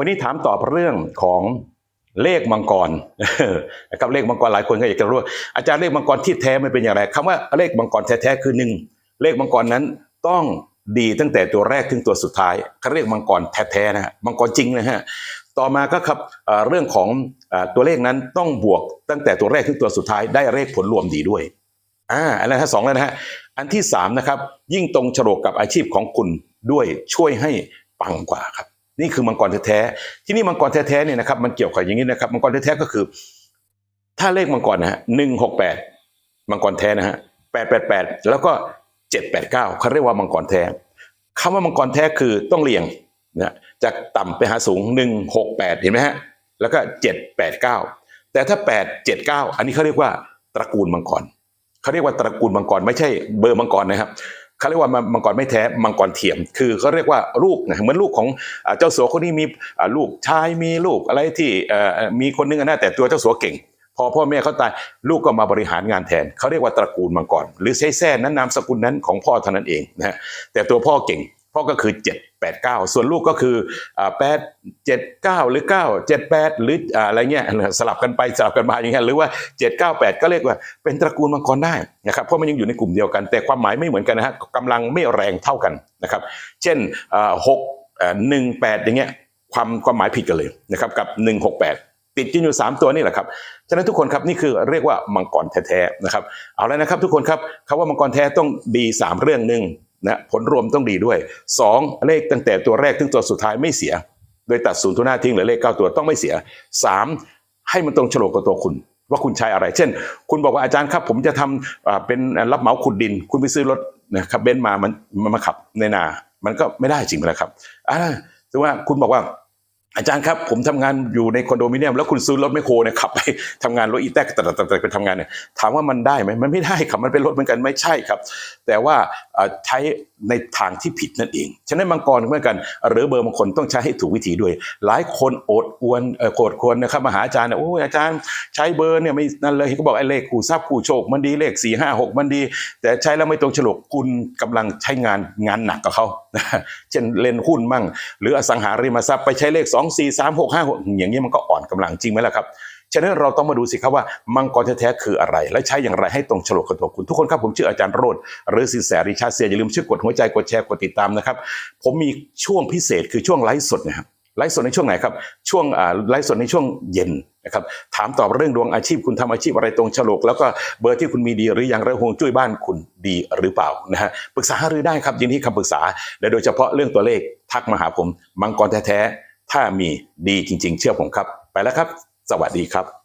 วันนี้ถามตอบเรื่องของเลขมังกรนะครับเลขมังกรหลายคนก็อยากจะรู้ว่าอาจารย์เลขมังกรที่แท้มันเป็นอย่างไรคำว่าเลขมังกรแท้ๆคือหนึ่งเลขมังกรนั้นต้องดีตั้งแต่ตัวแรกถึงตัวสุดท้ายเขาเรียกมังกรแท้ๆนะฮะมังกรจริงนะฮะต่อมาก็ครับเรื่องของตัวเลขนั้นต้องบวกตั้งแต่ตัวแรกถึงตัวสุดท้ายได้เลขผลรวมดีด้วยอ่าอันนั้นสองแล้วนะฮะอันที่สามนะครับยิ่งตรงฉลกกับอาชีพของคุณด้วยช่วยให้ปังกว่าครับ นี่คือมังกรแท้ๆที่นี่มังกรแท้ๆเนี่ยนะครับมันเกี่ยวกับอย่างนี้นะครับมังกรแท้ๆก็คือ ถ้าเลขมังกรนะฮะหนึ่งหกแปดมังกรแท้นะฮะแปดแปดแปดแล้วก็เจ็ดแปดเก้าเขาเรียกว่ามังกรแท้คำว่ามังกรแท้คือต้องเรียงนะจากต่ำไปหาสูงหนึ่งหกแปดเห็นไหมฮะแล้วก็เจ็ดแปดเก้าแต่ถ้าแปดเจ็ดเก้าอันนี้เขาเรียกว่าตระกูลมังกรเขาเรียกว่าตระกูลมังกรไม่ใช่เบอร์มังกรนะครับ เขาเรียกว่ามังกรไม่แท้มังกรเทียม คือเขาเรียกว่าลูกเหมือนลูกของเจ้าสัวคนนี้มีลูกชายมีลูกอะไรที่มีคนนึงนะแต่ตัวเจ้าสัวเก่ง พอพ่อแม่เขาตายลูกก็มาบริหารงานแทนเขาเรียกว่าตระกูลมังกรหรือใช้แท้นั้นนามสกุลนั้นของพ่อเท่านั้นเองนะแต่ตัวพ่อเก่ง พ่อก็คือ 7 8 9 ส่วนลูกก็คือ8 7 9 หรือ 9 7 8 หรืออะไรเงี้ยสลับกันไปสลับกันมาอย่างเงี้ยหรือว่า 7 9 8 ก็เรียกว่าเป็นตระกูลมังกรได้นะครับเพราะมันยังอยู่ในกลุ่มเดียวกัน แต่ความหมายไม่เหมือนกันนะฮะกำลังไม่แรงเท่ากันนะครับเช่นหกหนึ่งแปดอย่างเงี้ยความความหมายผิดกันเลยนะครับกับหนึ่งหกแปดติดกินอยู่สามตัวนี่แหละครับ ฉะนั้นทุกคนครับนี่คือเรียกว่ามังกรแท้ๆนะครับ เอาแล้วนะครับทุกคนครับคำว่ามังกรแท้ต้องดี 3 เรื่องหนึ่ง นะผลรวมต้องดีด้วย 2 เลขตั้งแต่ตัวแรกถึงตัวสุดท้ายไม่เสีย โดยตัดศูนย์ทุนหน้าทิ้งหรือเลข 9 ตัวต้องไม่เสีย 3 ให้มันตรงโฉลกกับตัวคุณ ว่าคุณใช้อะไร เช่น คุณบอกว่าอาจารย์ครับ ผมจะทำเป็นรับเหมาขุดดิน คุณไปซื้อรถนะครับเบนซ์มามันมันมาขับในนา มันก็ไม่ได้จริงไหมล่ะครับอ่าถือว่าคุณบอกว่า อาจารย์ครับผมทำงานอยู่ในคอนโดมิเนียมแล้วคุณซื้อรถไมโครเนี่ยขับไปทำงานรถอีแท็กต่แต่ไปทำงานเนี่ยถามว่ามันได้ไหมมันไม่ได้ครับมันเป็นรถเหมือนกันไม่ใช่ครับ แต่ว่าใช้ในทางที่ผิดนั่นเอง ฉะนั้นมังกรเหมือนกัน หรือเบอร์บางคนต้องใช้ให้ถูกวิธีด้วย หลายคนโอดอวนโกรธควรนะครับมาหาอาจารย์นะโอ้ยอาจารย์ใช้เบอร์เนี่ยไม่นั่นเลยเขาบอกไอ้เลขคู่ทรัพย์คู่โชคมันดีเลขสี่ห้าหกมันดี แต่ใช้แล้วไม่ตรงฉลกคุณกำลังใช้งานงานหนักกับเขาเช่นเล่นหุ้นมั่ง หรืออสังหาริมทรัพย์ไปใช้เลข2 4 3 6 5 6อย่างนี้มันก็อ่อนกำลังจริงไหมล่ะครับฉะนั้นเราต้องมาดูสิครับว่ามังกรแท้ๆคืออะไร และใช้อย่างไรให้ตรงฉลกกับตัวคุณ ทุกคนครับผมชื่ออาจารย์โรดหรือสินแสริชาเซียอย่าลืมชื่อกดหัวใจกดแชร์กดติดตามนะครับ ผมมีช่วงพิเศษคือช่วงไลฟ์สดนะครับไลฟ์สดในช่วงไหนครับช่วงไลฟ์สดในช่วงเย็นนะครับถามตอบเรื่องดวงอาชีพคุณทำอาชีพอะไรตรงฉลก แล้วก็เบอร์ที่คุณมีดีหรือยังระหวงจุ้ยบ้านคุณดีหรือเปล่านะฮะปรึกษาหารือได้ครับยินดีคำปรึกษาและโดยเฉพาะเรื่องตัวเลขทักมาหาผมมังกรแท้ๆ ถ้ามีดีจริง ๆ เชื่อผมครับ ไปแล้วครับ สวัสดีครับ